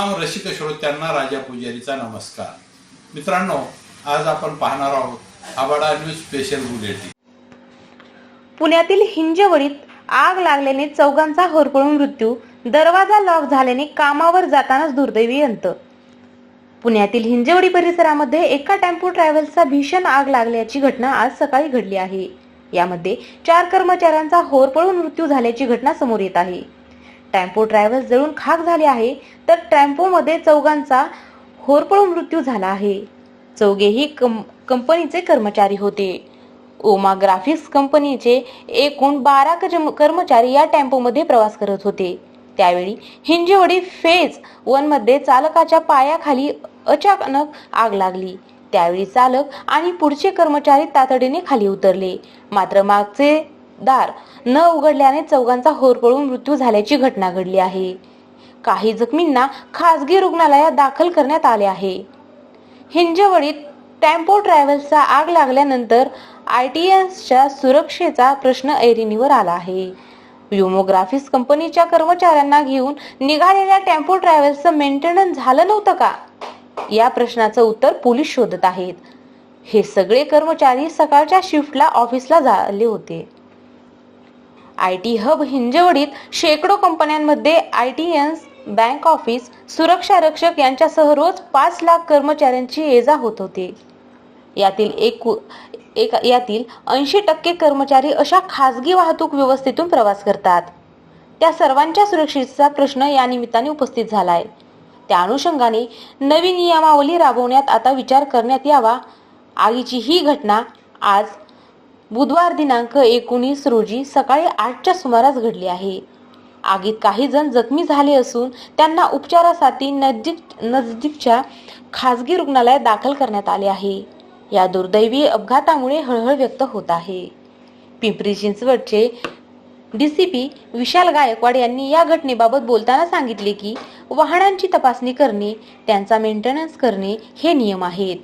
रसिक श्रोत्यांना राजा पुजारीचा नमस्कार. मित्रांनो आज आपण पाहणार आहोत आबाडा न्यूज स्पेशल बुलेटिन पुण्यातील हिंजवडीत आग लागल्याने चौघांचा होरपळून मृत्यू दरवाजा लॉक झाल्याने कामावर जातानाच दुर्दैवी अंत. पुण्यातील हिंजवडी परिसरामध्ये एका टेम्पो ट्रॅव्हल्सचा भीषण आग लागल्याची घटना आज सकाळी घडली आहे. यामध्ये चार कर्मचाऱ्यांचा होरपळून मृत्यू झाल्याची घटना समोर येत आहे. टेम्पो ट्रॅव्हल्स जळून खाक झाले आहे तर टेम्पोमध्ये चौघांचा होरपळ मृत्यू झाला आहे. चौघेही कं कंपनीचे कर्मचारी होते. ओमा ग्राफिक्स कंपनीचे एकूण बारा कर्मचारी या टेम्पोमध्ये प्रवास करत होते. त्यावेळी हिंजेवडी फेज वनमध्ये चालकाच्या पायाखाली अचानक आग लागली. त्यावेळी चालक आणि पुढचे कर्मचारी तातडीने खाली उतरले. मात्र मागचे दार न उघडल्याने चौघांचा होरपळून मृत्यू झाल्याची घटना घडली आहे. काही जखमींना खासगी रुग्णालयात दाखल करण्यात आले आहे. हिंजवडीत टेम्पो ट्रॅव्हल्सचा आग लागल्यानंतर आय टी एसच्या सुरक्षेचा प्रश्न ऐरणीवर आला आहे. व्योमोग्राफिक्स कंपनीच्या कर्मचाऱ्यांना घेऊन निघालेल्या टेम्पो ट्रॅव्हल्सचं मेंटेनन्स झालं नव्हतं का? या प्रश्नाचं उत्तर पोलीस शोधत आहेत. हे सगळे कर्मचारी सकाळच्या शिफ्टला ऑफिसला झाले होते. आय टी हब हिंजवडीत शेकडो कंपन्यांमध्ये आय टी एन्स बँक ऑफिस सुरक्षा रक्षक यांच्यासह रोज पाच लाख कर्मचाऱ्यांची ये जा होत होती. यातील एक एक यातील ऐंशी टक्के कर्मचारी अशा खासगी वाहतूक व्यवस्थेतून प्रवास करतात. त्या सर्वांच्या सुरक्षेचा प्रश्न या निमित्ताने उपस्थित झाला आहे त्या अनुषंगाने नवी नियमावली राबवण्यात आता विचार करण्यात यावा. आगीची ही घटना आज बुधवार दिनांक एकोणीस रोजी सकाळी आठच्या सुमारास घडली आहे. आगीत काही जण जखमी झाले असून त्यांना उपचारासाठी नजीक नजदीकच्या खासगी रुग्णालयात दाखल करण्यात आले आहे. या दुर्दैवी अपघातामुळे हळहळ व्यक्त होत आहे. पिंपरी चिंचवडचे डीसीपी विशाल गायकवाड यांनी या घटनेबाबत बोलताना सांगितले की वाहनांची तपासणी करणे त्यांचा मेंटेनन्स करणे हे नियम आहेत.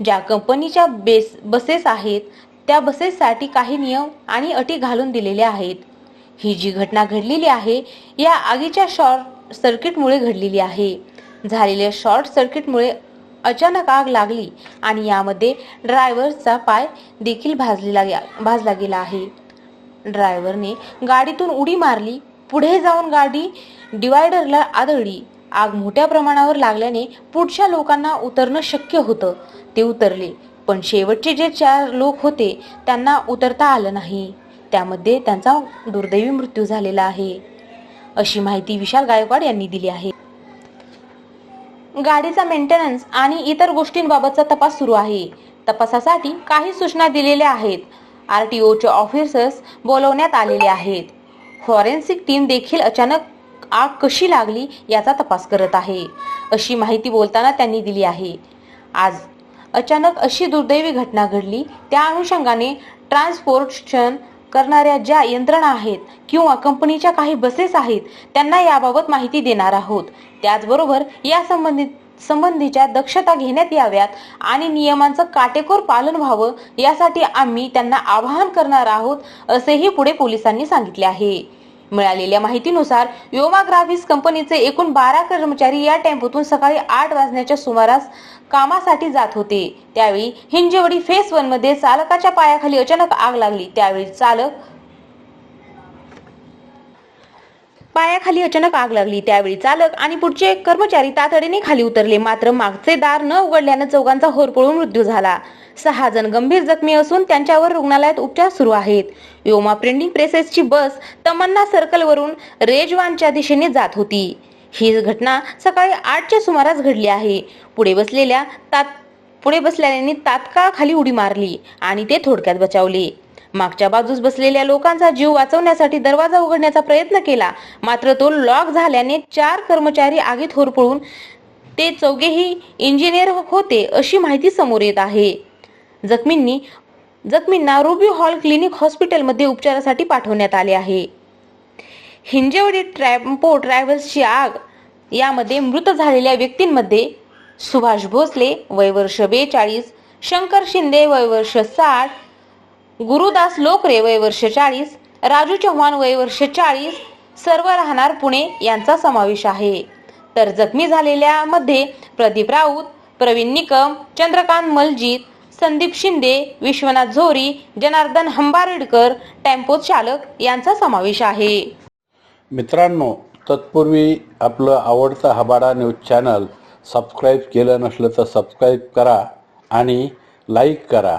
ज्या कंपनीच्या बेस बसेस आहेत त्या बसेससाठी काही नियम आणि अटी घालून दिलेल्या आहेत. ही जी घटना घडलेली आहे या आगीच्या शॉर्ट सर्किटमुळे घडलेली आहे. झालेल्या शॉर्ट सर्किटमुळे अचानक आग लागली आणि यामध्ये ड्रायव्हरचा पाय देखील भाजलेला भाजला गेला आहे. ड्रायव्हरने गाडीतून उडी मारली पुढे जाऊन गाडी डिवायडरला आदळली. आग मोठ्या प्रमाणावर लागल्याने पुढच्या लोकांना उतरणं शक्य होतं. ते उतरले. पण शेवटचे जे चार लोक होते त्यांना उतरता आलं नाही. त्यामध्ये त्यांचा दुर्दैवी मृत्यू झालेला आहे. अशी माहिती विशाल गायकवाड यांनी दिली आहे. गाडीचा मेंटेनन्स आणि इतर गोष्टींबाबतचा तपास सुरू आहे. तपासासाठी काही सूचना दिलेल्या आहेत. आर टी ओचे ऑफिसर्स बोलवण्यात आलेले आहेत. फॉरेन्सिक टीम देखील अचानक आग कशी लागली याचा तपास करत आहे. अशी माहिती बोलताना त्यांनी दिली आहे. आज अचानक अशी दुर्दैवी घटना घडली. त्या अनुषंगाने ट्रान्सपोर्टेशन करणाऱ्या ज्या यंत्रणा आहेत किंवा कंपनीच्या काही बसेस आहेत त्यांना याबाबत माहिती देणार आहोत. त्याचबरोबर या संबंधित संबंधीच्या दक्षता घेण्यात याव्यात आणि नियमांचं काटेकोर पालन व्हावं यासाठी आम्ही त्यांना आवाहन करणार आहोत असेही पुढे पोलिसांनी सांगितले आहे. मिळालेल्या माहितीनुसार योमा ग्राफिक्स कंपनीचे एकूण बारा कर्मचारी या टेम्पोतून सकाळी आठ वाजण्याच्या सुमारास कामासाठी जात होते. त्यावेळी हिंजेवडी फेस वनमध्ये चालकाच्या पायाखाली अचानक आग लागली. त्यावेळी चालक पायाखाली अचानक आग लागली. त्यावेळी चालक आणि पुढचे कर्मचारी तातडीने खाली उतरले. मात्र मागचे दार न उघडल्याने चौघांचा होरपळून मृत्यू झाला. सहा जण गंभीर जखमी असून त्यांच्यावर रुग्णालयात उपचार सुरू आहेत. योमा प्रिंटिंग प्रेसेसची बस तमन्ना सर्कलवरून रेजवानच्या दिशेने जात होती. ही घटना सकाळी आठच्या सुमारास घडली आहे. पुढे बसलेल्या तात पुढे बसलेल्यांनी तात्काळ खाली उडी मारली आणि ते थोडक्यात बचावले. मागच्या बाजूस बसलेल्या लोकांचा जीव वाचवण्यासाठी दरवाजा उघडण्याचा प्रयत्न केला. मात्र तो लॉक झाल्याने चार कर्मचारी आगीत होरपळून ते चौघेही इंजिनियर होते अशी माहिती समोर येत आहे. जखमींनी जखमींना रुबी हॉल क्लिनिक हॉस्पिटलमध्ये उपचारासाठी पाठवण्यात आले आहे. हिंजेवडी ट्रॅम्पो ट्रॅव्हल्सची आग यामध्ये मृत झालेल्या व्यक्तींमध्ये सुभाष भोसले वय वर्ष बेचाळीस शंकर शिंदे वय वर्ष साठ गुरुदास लोकरे वय वर्ष चाळीस राजू चव्हाण वय वर्ष चाळीस सर्व राहणार पुणे यांचा समावेश आहे. तर जखमी झालेल्यामध्ये प्रदीप राऊत प्रवीण निकम चंद्रकांत मलजीत संदीप शिंदे विश्वनाथ झोरी जनार्दन हंबारेडकर टेम्पो चालक यांचा समावेश आहे. मित्रांनो तत्पूर्वी आपलं आवडतं हबाडा न्यूज चॅनल सबस्क्राईब केलं नसलं तर सबस्क्राईब करा आणि लाईक करा.